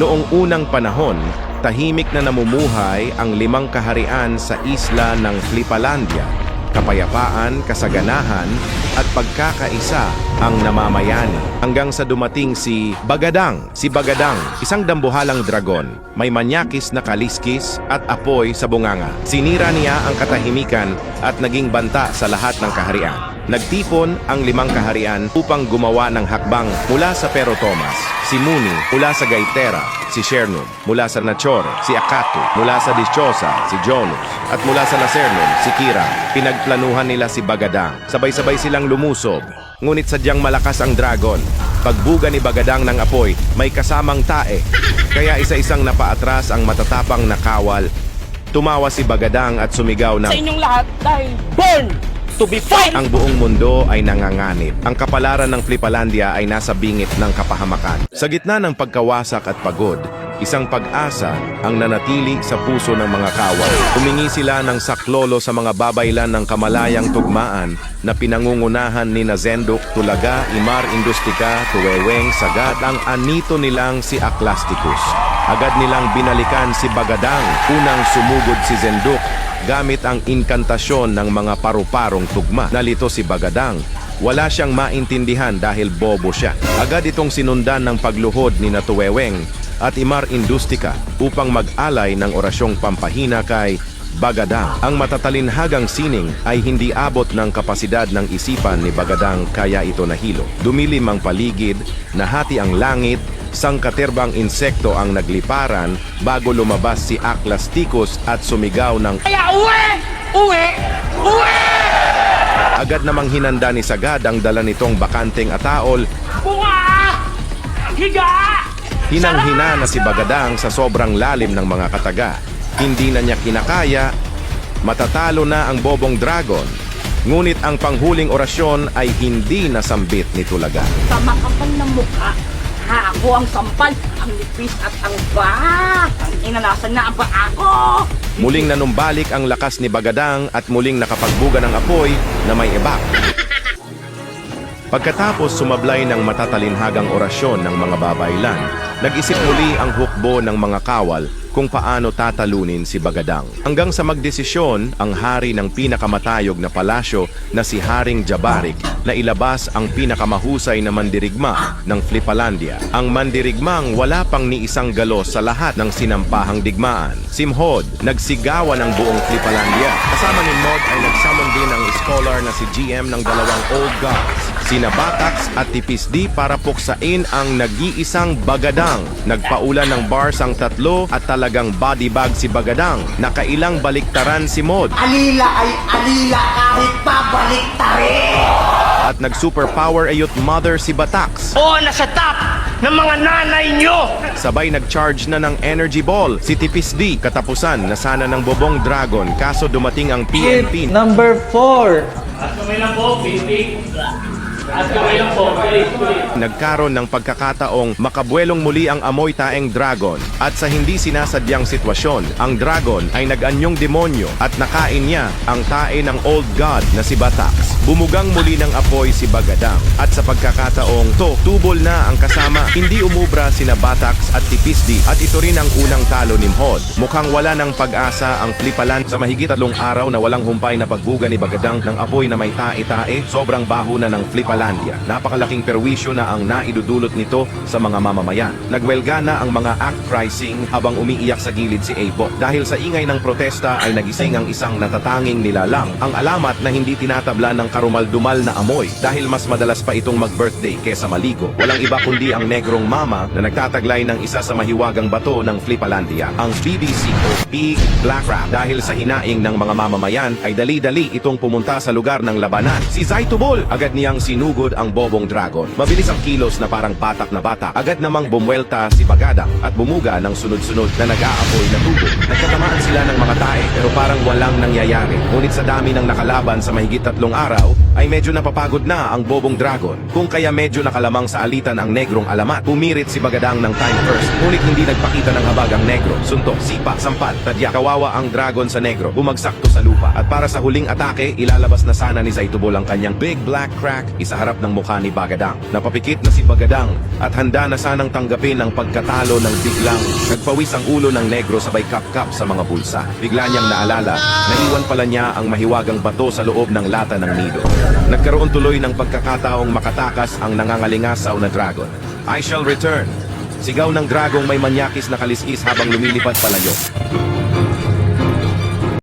Noong unang panahon, tahimik na namumuhay ang limang kaharian sa isla ng Flipalandia. Kapayapaan, kasaganahan, at pagkakaisa ang namamayani. Hanggang sa dumating si Bagadang. Si Bagadang, isang dambuhalang dragon. May manyakis na kaliskis at apoy sa bunganga. Sinira niya ang katahimikan at naging banta sa lahat ng kaharian. Nagtipon ang limang kaharian upang gumawa ng hakbang mula sa Pero Thomas, si Muni mula sa Gaitera, si Shernum mula sa Nachor, si Akatu mula sa Dichosa, si Jonus, at mula sa Lacernum, si Kira. Pinagplanuhan nila si Bagadang. Sabay-sabay silang lumusob. Ngunit sadyang malakas ang dragon. Pagbuga ni Bagadang ng apoy, may kasamang tae. Kaya isa-isang napaatras ang matatapang na kawal. Tumawa si Bagadang at sumigaw ng sa inyong lahat dahil born to be fight! ang buong mundo ay nanganganib. Ang kapalaran ng Flipalandia ay nasa bingit ng kapahamakan. Sa gitna ng pagkawasak at pagod, isang pag-asa ang nanatili sa puso ng mga kawal. Humingi sila ng saklolo sa mga babaylan ng kamalayang tugmaan na pinangungunahan ni Nazenduk, Tulaga, Imar Industica, Tuweweng, Sagat ang anito nilang si Aklasticus. Agad nilang binalikan si Bagadang, unang sumugod si Zenduk gamit ang inkantasyon ng mga paru-parong tugma. Nalito si Bagadang. Wala siyang maintindihan dahil bobo siya. Agad itong sinundan ng pagluhod ni Natuweweng at Imar Industica upang mag-alay ng orasyong pampahina kay Bagadang. Ang matatalinhagang sining ay hindi abot ng kapasidad ng isipan ni Bagadang kaya ito nahilo. Dumilim ang paligid, nahati ang langit, sangkaterbang insekto ang nagliparan bago lumabas si Aklasticus at sumigaw ng Kaya uwi! Uwi! Uwi! agad namang hinanda ni Sagad ang dala nitong bakanteng ataol. Bunga! Higa! Hinang-hina na si Bagadang sa sobrang lalim ng mga kataga. Hindi na niya kinakaya, matatalo na ang bobong dragon. Ngunit ang panghuling orasyon ay hindi nasambit ni Tulaga. Sa makapal na mukha, ha, ako ang sampal, ang nipis at ang ba! Ang inanasan na ba ako? Muling nanumbalik ang lakas ni Bagadang at muling nakapagbuga ng apoy na may ebak. Pagkatapos sumablay ng matatalinhagang orasyon ng mga babaylan, nag-isip muli ang hukbo ng mga kawal kung paano tatalunin si Bagadang. Hanggang sa magdesisyon ang hari ng pinakamatayog na palasyo na si Haring Jabarik na ilabas ang pinakamahusay na mandirigma ng Flipalandia. Ang mandirigmang wala pang ni isang galos sa lahat ng sinampahang digmaan. Simhod, nagsigawan ng buong Flipalandia. Kasama ni Mod ay nagsamon din ang scholar na si GM ng dalawang Old Gods, sina Batax at Tipisdi para puksain ang nag-iisang Bagadang. Nagpaulan ng bars ang tatlo at talagang body bag si Bagadang. Nakailang baliktaran si Mod Alila ay alila kahit pabalik rin. at nag-superpower ayot mother si Batax. Oo, nasa top ng mga nanay nyo! Sabay nag-charge na ng energy ball si Tipisdi. Katapusan na sana ng bobong dragon kaso dumating ang PNP. Number 4. At kamay lang po, pipi. Nagkaroon ng pagkakataong makabuelong muli ang amoy taeng dragon at sa hindi sinasadyang sitwasyon, ang dragon ay nag-anyong demonyo at nakain niya ang tae ng old god na si Batax. Bumugang muli ng apoy si Bagadang at sa pagkakataong to, tubol na ang kasama. Hindi umubra sina Batax at Tipisdi at ito rin ang unang talo ni Mhod. Mukhang wala ng pag-asa ang Flipalan sa mahigit tatlong araw na walang humpay na pagbuga ni Bagadang ng apoy na may tae-tae, sobrang baho na ng Flipalandia. Napakalaking perwisyo na ang naidudulot nito sa mga mamamayan. Nagwelga na ang mga act pricing habang umiiyak sa gilid si Abo. Dahil sa ingay ng protesta ay nagising ang isang natatanging nilalang. Ang alamat na hindi tinatabla ng karumal-dumal na amoy dahil mas madalas pa itong mag-birthday kesa maligo. Walang iba kundi ang negrong mama na nagtataglay ng isa sa mahiwagang bato ng Flipalandia, ang BBC o Big Black Rat. Dahil sa hinaing ng mga mamamayan ay dali-dali itong pumunta sa lugar ng labanan. Si Zaitubol agad niyang sinugod ang bobong dragon. Mabilis ang kilos na parang patak na bata. Agad namang bumwelta si Bagadang at bumuga ng sunod-sunod na nag-aapoy na tubo. Nagkatamaan sila ng mga tae pero parang walang nangyayari. Ngunit sa dami ng nakalaban sa mahigit tatlong araw ay medyo napapagod na ang bobong dragon. Kung kaya medyo nakalamang sa alitan ang negrong alamat, pumirit si Bagadang ng time first. Ngunit hindi nagpakita ng habag ang negro. Suntok, sipa, sampal, tadya. Kawawa ang dragon sa negro. Bumagsak to sa lupa. At para sa huling atake, ilalabas na sana ni Zaitubol ang kanyang big black crack isaharap ng mukha ni Bagadang. Napapikit na si Bagadang at handa na sanang tanggapin ang pagkatalo ng biglang nagpawis ang ulo ng negro sabay kap-kap sa mga bulsa. Bigla niyang naalala, naiwan pala niya ang mahiwagang bato sa loob ng lata ng nido. Nagkaroon tuloy ng pagkakataong makatakas ang nangangalingasaw na dragon. I shall return. Sigaw ng dragong may manyakis na kaliskis habang lumilipad palayo.